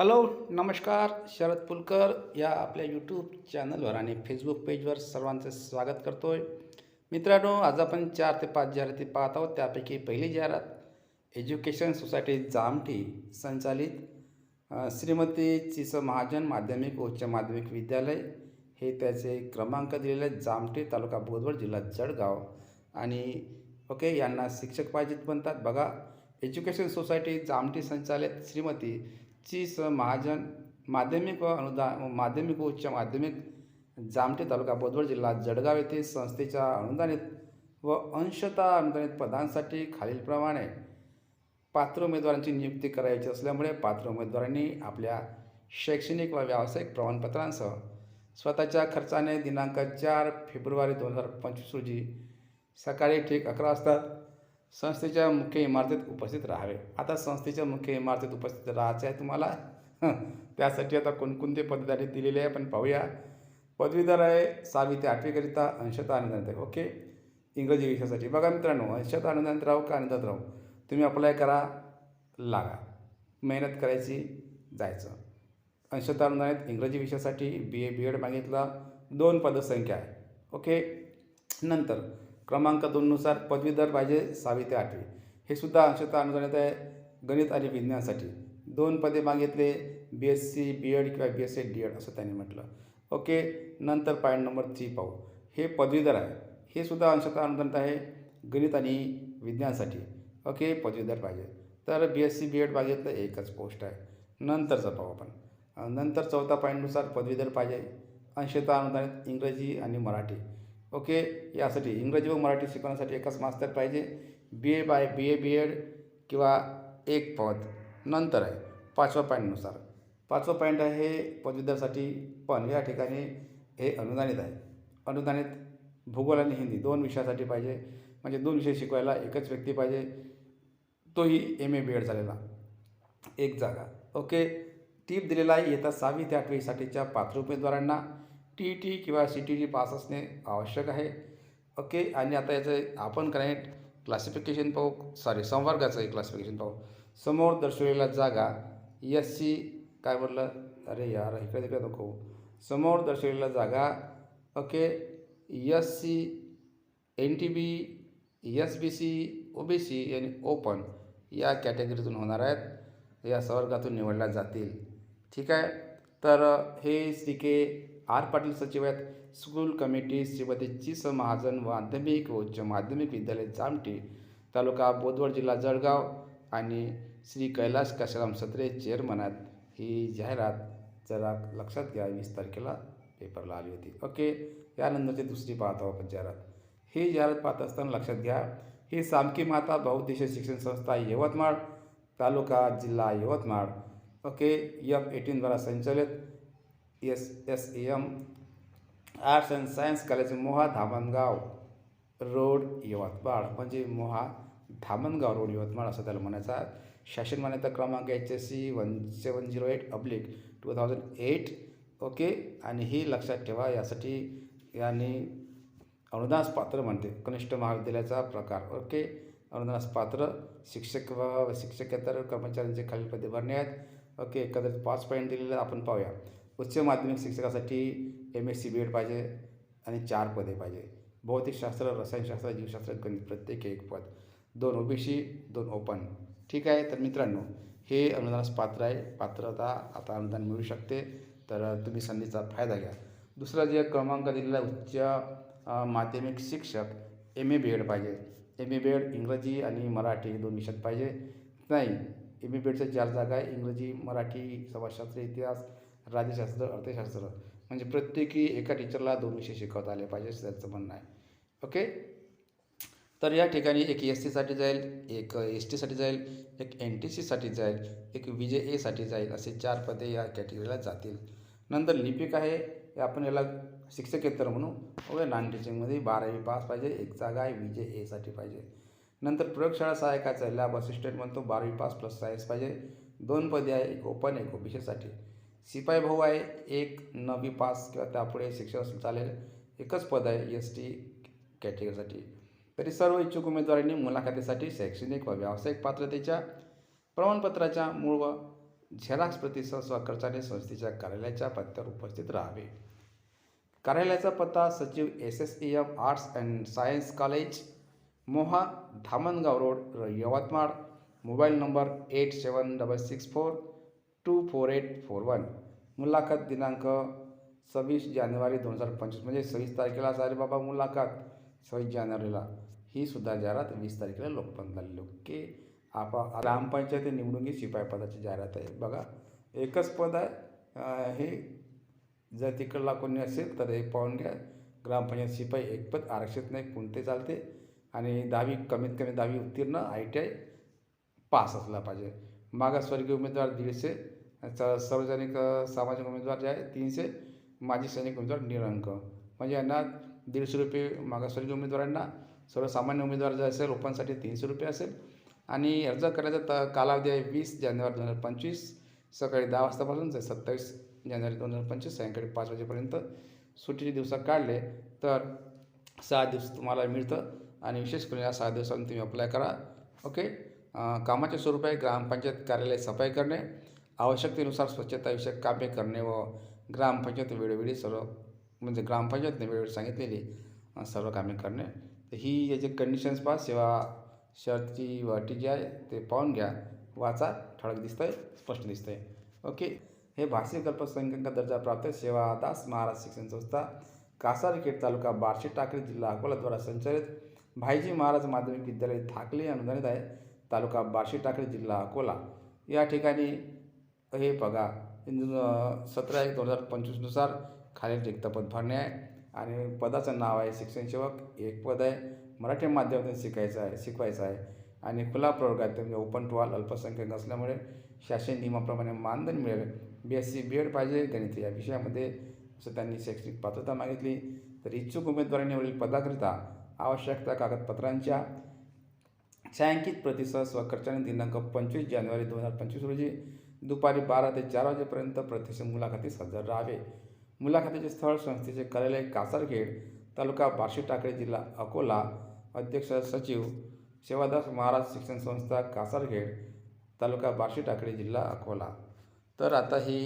Hello नमस्कार शरद पुलकर या आपल्या यूट्यूब चॅनलवर आणि फेसबुक पेजवर सर्वांचं स्वागत करतो आहे मित्रांनो आज आपण चार ते पाच जाहिराती पाहत आहोत. त्यापैकी पहिली जाहिरात एज्युकेशन सोसायटी जामठी संचालित श्रीमती चिस महाजन माध्यमिक उच्च माध्यमिक विद्यालय. हे त्याचे क्रमांक दिलेले आहेत. जामठी तालुका बोधवड जिल्हा जळगाव. आणि ओके यांना शिक्षक पाहिजेत बनतात. बघा एज्युकेशन सोसायटी जामठी संचालित श्रीमती ची स महाजन माध्यमिक व अनुदान माध्यमिक व उच्च माध्यमिक जामटे तालुका बोदवड जिल्हा जळगाव येथे संस्थेच्या अनुदानित व अंशतः अनुदानित पदांसाठी खालीलप्रमाणे पात्र उमेदवारांची नियुक्ती करायची असल्यामुळे पात्र उमेदवारांनी आपल्या शैक्षणिक व व्यावसायिक प्रमाणपत्रांसह स्वतःच्या खर्चाने दिनांक चार फेब्रुवारी दोन हजार पंचवीस रोजी सकाळी ठीक अकरा वाजता संस्थेच्या मुख्य इमारतीत उपस्थित राहावे. आता संस्थेच्या मुख्य इमारतीत उपस्थित राहायचे आहे तुम्हाला. हं, त्यासाठी आता कोणकोणते पदवीधारी दिलेले आहे पण पाहूया. पदवीधर आहे सहावी ते आठवीकरिता अंशतः अनुदानित आहे ओके. इंग्रजी विषयासाठी. बघा मित्रांनो अंशतः आनंदात राहू का आनंदात राहू? तुम्ही अप्लाय करा लागा. मेहनत करायची जायचं. अंशतः अनुदानित इंग्रजी विषयासाठी बी ए बी एड मागितला. दोन पदसंख्या आहे. ओके. नंतर क्रमांक दोननुसार पदवीधर पाहिजे सहावी ते आठवी. हे सुद्धा अंशतः अनुदानित आहे गणित आणि विज्ञानासाठी. दोन पदे मागितले B S C B Ed किंवा B S C D Ed असं त्यांनी म्हटलं. ओके नंतर पॉईंट नंबर थ्री पाहू. हे पदवीधर आहे. हे सुद्धा अंशतः अनुदानित आहे गणित आणि विज्ञानासाठी. ओके पदवीधर पाहिजे. तर B S C B Ed मागितलं एकच पोस्ट आहे. नंतरचं पाहू आपण. नंतर चौथा पॉईंटनुसार पदवीधर पाहिजे. अंशतः अनुदानित इंग्रजी आणि मराठी. ओके यासाठी इंग्रजी व मराठी शिकवण्यासाठी एकच मास्तर पाहिजे. बी ए बाय बी ए बी एड किंवा एक पद. नंतर आहे पाचवा पॉईंटनुसार पाचवा पॉईंट आहे हे पदवीधरसाठी पण या ठिकाणी हे अनुदानित आहे. अनुदानित भूगोल आणि हिंदी दोन विषयासाठी पाहिजे. म्हणजे दोन विषय शिकवायला एकच व्यक्ती पाहिजे. तोही एम ए बी एड झालेला. एक जागा. ओके टीप दिलेला आहे येत्या सहावी ते आठवीसाठीच्या पात्र उमेदवारांना टी टी किंवा सी टी टी पास असणे आवश्यक आहे. ओके आणि आता याचं आपण काय क्लासिफिकेशन पाहू. सॉरी संवर्गाचं आहे क्लासिफिकेशन पाहू. समोर दर्शवलेल्या जागा एस सी काय म्हटलं? अरे यार इकडे तिकडे नको. समोर दर्शवलेल्या जागा okay S C N T B S B C O B C आणि ओपन या कॅटेगरीतून होणार आहेत. या संवर्गातून निवडल्या जातील. ठीक आहे? तर हे श्री के आर पाटील सचिव आहेत. स्कूल कमिटी श्रीमती चिस महाजन माध्यमिक व उच्च माध्यमिक विद्यालय जामठी तालुका बोदवड जिल्हा जळगाव आणि श्री कैलास काशाराम सत्रे चेअरमन आहेत. ही जाहिरात जरा लक्षात घ्या वीस तारखेला पेपरला आली होती. ओके यानंतरची दुसरी पाहत आपण जाहिरात. ही जाहिरात पाहत असताना लक्षात घ्या ही सामकी माता बहुउद्देशीय शिक्षण संस्था यवतमाळ तालुका जिल्हा यवतमाळ. ओके एफ एटीनद्वारा संचालित S S M Arts and Science College Moha Dhamangaon road Yavatmal. म्हणजे मोहा धामणगाव रोड यवतमाळ असं त्याला म्हणायचं आहे. शासन मान्यता क्रमांक H S C one seven zero eight oblique two thousand eight okay आणि ही लक्षात ठेवा यासाठी यांनी अनुदास पात्र म्हणते कनिष्ठ महाविद्यालयाचा प्रकार. ओके अनुदानास पात्र शिक्षक व शिक्षकेतर कर्मचाऱ्यांचे खालील पदे भरणे आहेत. ओके एकंदरीत पाच पॉईंट दिलेले आपण पाहूया. उच्च माध्यमिक शिक्षकासाठी M S C B Ed पाहिजे आणि चार पदे पाहिजे. भौतिकशास्त्र रसायनशास्त्र जीवशास्त्र गणित प्रत्येक एक पद. दोन ओबीसी दोन ओपन ठीक आहे? तर मित्रांनो हे अनुदानास पात्र आहे. पात्रता आता अनुदान मिळू शकते. तर तुम्ही संधीचा फायदा घ्या. दुसरा जे क्रमांक दिलेला उच्च माध्यमिक शिक्षक एम ए बी एड पाहिजे. एम ए बी एड इंग्रजी आणि मराठी दोन विषयात पाहिजे. नाही एम ए बी एडच्या चार जागा आहे इंग्रजी मराठी समाजशास्त्र इतिहास राज्यशास्त्र अर्थशास्त्र म्हणजे प्रत्येकी एका टीचरला दोन विषय शिकवता आले पाहिजे त्याचं म्हणणं आहे. ओके तर या ठिकाणी एक एस टीसाठी जाईल एक एस टीसाठी जाईल एक एन टी सीसाठी जाईल एक वि जे एसाठी जाईल असे चार पदे या कॅटेगरीला जातील. नंतर लिपिक आहे आपण याला शिक्षकेतर म्हणू. ओके नॉन टीचिंगमध्ये बारावी पास पाहिजे एक जागा आहे वि जे एसाठी पाहिजे. नंतर प्रयोगशाळा सहायकाचा आहे लॅब असिस्टंट म्हणतो. बारावी पास प्लस सायन्स पाहिजे. दोन पदे आहे एक ओपन एक ओबीसीसाठी शिपाई भाऊ आहे एक नववी पास किंवा त्यापुढे शिक्षण असेल चालेल. एकच पद आहे एस टी कॅटेगरीसाठी तरी सर्व इच्छुक उमेदवारांनी मुलाखतीसाठी शैक्षणिक व व्यावसायिक पात्रतेच्या प्रमाणपत्राच्या मूळ व झेराक्स प्रतिसह स्वाकर्षाने संस्थेच्या कार्यालयाच्या पत्त्यावर उपस्थित राहावे. कार्यालयाचा पत्ता सचिव S S E M Arts and Science College Moha Dhamangaon road Yavatmal. Mobile number eight seven double six four two four eight four one. मुलाखत दिनांक सव्वीस जानेवारी दोन हजार पंचवीस म्हणजे सव्वीस तारखेला सारे बाबा मुलाखत. सव्वीस जानेवारीला. ही सुद्धा जाहिरात वीस तारखेला लोकपण झालेली. ओके. आपा ग्रामपंचायत निवडणुकी शिपाई पदाची जाहिरात आहे. बघा एकच पद आहे. हे जर तिकडला कोणी असेल तर हे पाहून घ्या. ग्रामपंचायत शिपाई एक पद आरक्षित नाही कोणते चालते? आणि दहावी कमीत कमी दहावी उत्तीर्ण आय टी आय पास असला पाहिजे. मागासवर्गीय उमेदवार दीडशे स- सार्वजनिक सामाजिक उमेदवार जे आहे तीनशे माजी सैनिक उमेदवार निरंक. म्हणजे यांना दीडशे रुपये मागासवर्गीय उमेदवारांना सर्वसामान्य उमेदवार जे असेल रोपांसाठी तीनशे रुपये असेल. आणि अर्ज करायचा त कालावधी आहे वीस जानेवारी दोन हजार पंचवीस सकाळी दहा वाजतापासून ते सत्तावीस जानेवारी दोन हजार पंचवीस सायंकाळी पाच वाजेपर्यंत सुट्टीचे दिवसात काढले तर सहा दिवस तुम्हाला मिळतं. आणि विशेष करून या सहा दिवसांनी तुम्ही अप्लाय करा ओके कामाचे स्वरूप आहे ग्रामपंचायत कार्यालय सफाई करणे आवश्यकतेनुसार स्वच्छताविषयक कामे करणे व ग्रामपंचायत वेळोवेळी सर्व म्हणजे ग्रामपंचायतने वेळोवेळी सांगितलेली सर्व कामे करणे. तर ही याचे कंडिशन्स पहा सेवा शर्टची वाटी जी आहे ते पाहून घ्या. वाचा ठळक दिसतंय स्पष्ट दिसतंय ओके हे भाषिक अल्पसंख्याक दर्जा प्राप्त सेवा दास महाराज शिक्षण संस्था कासारखेड तालुका बार्शी टाकळी जिल्हा अकोलाद्वारा संचालित भाईजी महाराज माध्यमिक विद्यालय थाकले अनुदानित आहे. तालुका बार्शी टाकळी जिल्हा अकोला. या ठिकाणी हे बघा सतरा एक दोन हजार पंचवीसनुसार खालील रिक्त पद भरणे आहे आणि पदाचं नाव आहे शिक्षण सेवक. एक पद आहे मराठी माध्यमातून शिकायचं आहे शिकवायचं आहे. आणि खुला प्रवर्गात म्हणजे ओपन टू ऑल अल्पसंख्याक असल्यामुळे शासन नियमाप्रमाणे मानधन मिळेल. B S C B Ed पाहिजे गणित या विषयामध्ये असं त्यांनी शैक्षणिक पात्रता मागितली. तर इच्छुक उमेदवारांनी वरील पदाकरिता आवश्यकता कागदपत्रांच्या. छायांकित प्रतिसह स्वखर्चाने दिनांक पंचवीस जानेवारी दोन हजार पंचवीस रोजी दुपारी बारा ते चार वाजेपर्यंत प्रत्यक्ष मुलाखतीस हजर राहावे. मुलाखतीचे स्थळ संस्थेचे कार्यालय कासारखेड तालुका बार्शी टाकळे जिल्हा अकोला. अध्यक्ष सचिव सेवादास महाराज शिक्षण संस्था कासारखेड तालुका बार्शी टाकळे जिल्हा अकोला. तर आता ही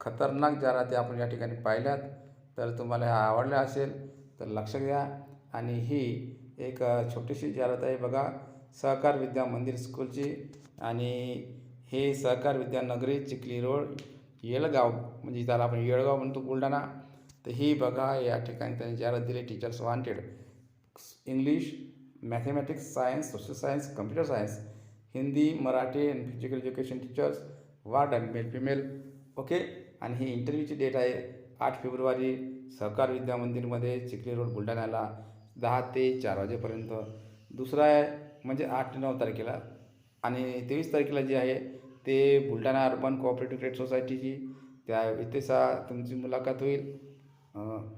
खतरनाक जाहिराती आपण या ठिकाणी पाहिल्यात. तर तुम्हाला ह्या आवडल्या असेल तर लक्ष घ्या आणि ही एक छोटीशी जाहिरात आहे बघा. सहकार विद्या मंदिर स्कूलची आणि हे सहकार विद्यानगरी चिखली रोड येळगाव म्हणजे त्याला आपण येळगाव म्हणतो बुलढाणा. तर ही बघा या ठिकाणी त्यांनी जाहिरात दिली teachers wanted English mathematics science social science computer science Hindi Marathi and physical education teachers ward and male female okay आणि ही इंटरव्ह्यूची डेट आहे आठ फेब्रुवारी. सहकार विद्या मंदिरमध्ये चिखली रोड बुलढाण्याला दहा ते चार वाजेपर्यंत. दुसरा आहे म्हणजे आठ ते नऊ तारखेला. आणि तेवीस तारखेला जे आहे ते बुलढाणा अर्बन कोऑपरेटिव्ह क्रेडिट सोसायटीची त्या इथे सा तुमची मुलाखत होईल.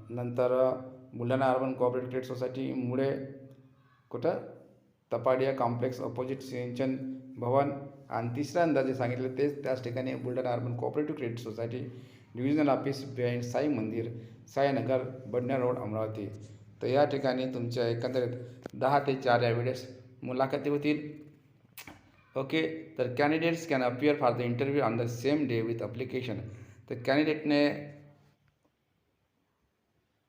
नंतर Buldhana Urban Cooperative Credit Society मुळे कुठं? तपाडिया कॉम्प्लेक्स अपोजिट सिंचन भवन. आणि तिसऱ्यांदा जे सांगितलं तेच त्याच ठिकाणी Buldhana Urban Cooperative Credit Society divisional office behind Sai Mandir Sainagar बडण्या road Amravati. तर या ठिकाणी तुमच्या एकंदरीत दहा ते चार या वेळेस मुलाखती होतील. ओके तर candidates can appear for the interview on the same day with application तर कॅन्डिडेटने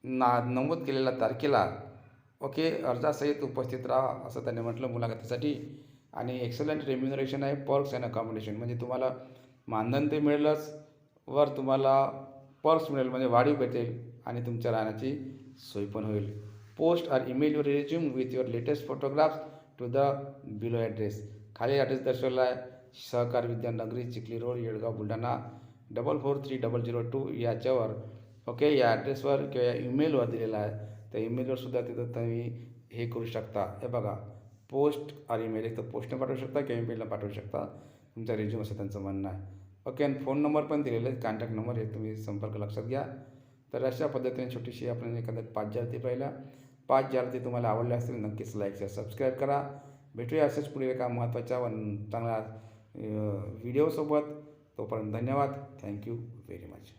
ना नमूद केलेल्या तारखेला ओके अर्जासहित उपस्थित राहा असं त्यांनी म्हटलं मुलाखतीसाठी. आणि एक्सलंट रेम्युनरेशन आहे पर्क्स अँड अकॉमोडेशन म्हणजे तुम्हाला मानधन ते मिळेलच वर तुम्हाला पर्क्स मिळेल म्हणजे वाढीव भेटेल आणि तुमच्या राहण्याची सोय पण होईल. Post or email your resume with your latest photographs to the below address खाली ॲड्रेस दर्शवला आहे. Sahakar Vidyanagari Chikhli road Yelgaon Buldhana. Double four three double zero two याच्यावर ओके या ॲड्रेसवर किंवा या ईमेलवर दिलेला आहे. त्या ईमेलवर सुद्धा तिथं तुम्ही हे करू शकता. हे बघा पोस्ट आर ईमेल एक तर पोस्टने पाठवू शकता किंवा ईमेलला पाठवू शकता. तुमचा रिझ्यूम असं त्यांचं म्हणणं आहे. ओके आणि फोन नंबर पण दिलेला आहे कॉन्टॅक्ट नंबर हे तुम्ही संपर्क लक्षात घ्या. तर अशा पद्धतीने छोटीशी आपण एखाद्या पाच जाहिराती पाहिल्या पाच जाहिराती तुम्हाला आवडल्या असतील नक्कीच लाईक शेअर सबस्क्राईब करा. भेटूया असेच पुढे एका महत्त्वाच्या व चांगल्या व्हिडिओसोबत तोपर्यंत धन्यवाद. Thank you very much